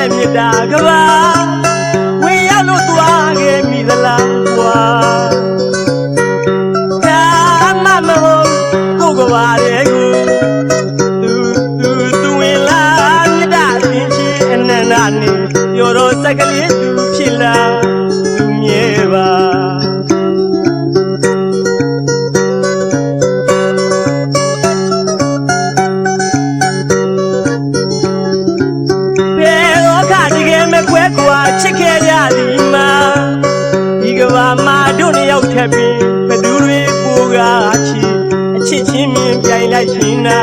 သူ့ရဲ့မြတ်တာကဘာဝင်ရောက်လို့သွားခဲ့မိသလားကွာဒါမှမဟုတ်ကိုယ်ကပါလေကိုသူသူသူဝင်လာမြတ်တာသင်ချီအနန္တနဲ့ပြောတော့စက်ကလေးသူဖြစ်လာ လိုက်ရှင်နာ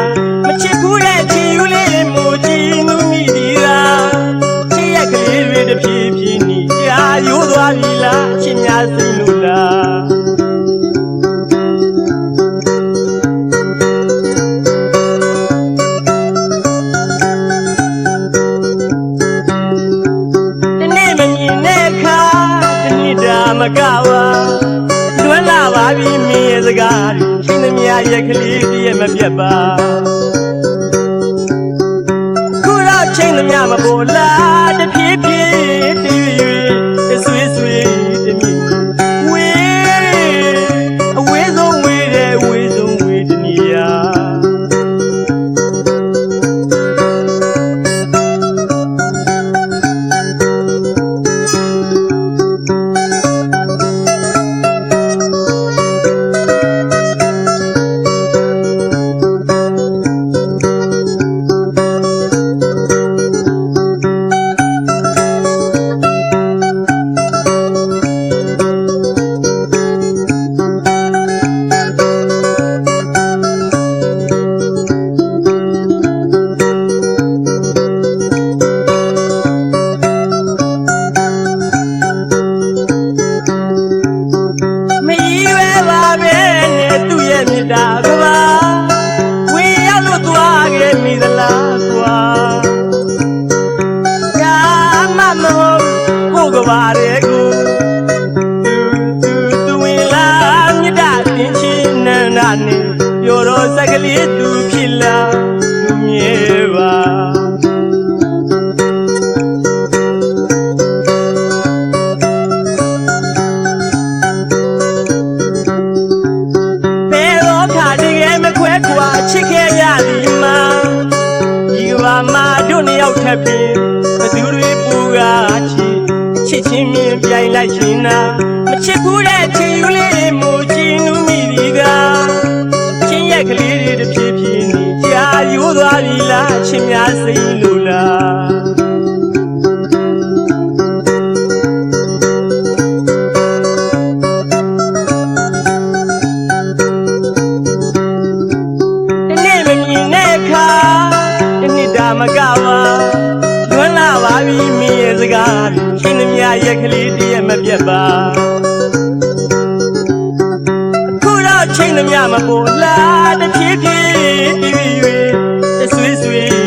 မချစ်ဘူးတဲ့ချီယူလေးမူကြည့်မှုမိဒီသာချစ်ရက်ကလေးတွေတဖြည်းဖြည်းနီးကြာရိုးသွားပြီလားအချစ်များစိတ်လို့လားတနေ့မမြင်တဲ့အခါတနေ့တာမကပါလွမ်းလာပါပြီမင်းရဲ့စကားတွေ ချင်းသမျှရဲ့ကလေးတည်းရဲ့မပြတ်ပါခုတော့ချင်းသမျှမပေါ်လာတ ကယ်မခွဲခွာချစ်ခဲ့ရသည်မှာဒီကဘာမှာတို့နှစ်ယောက်ထပ်ပြီးဘသူတွေပူကားချီချစ်ချင်းမြင်ပြိုင်လိုက်ရှင်နာမချစ်ဘူးတဲ့ချင်ယူလေးတွေမူကြည့်နူးမိဒီကချင်းရက်ကလေးတွေတစ်ဖြည်းဖြည်းနေကြာရိုးသွားပြီလားအချင်းများစိတ်လို့လား ကရှင်နှမြရက်ကလေးတည်းမပြတ်ပါခုတော့ချိန်နှမြမပေါ်လာတစ်ဖြည်းဖြည်းပြီးပြီး၍ဆွေးဆွေး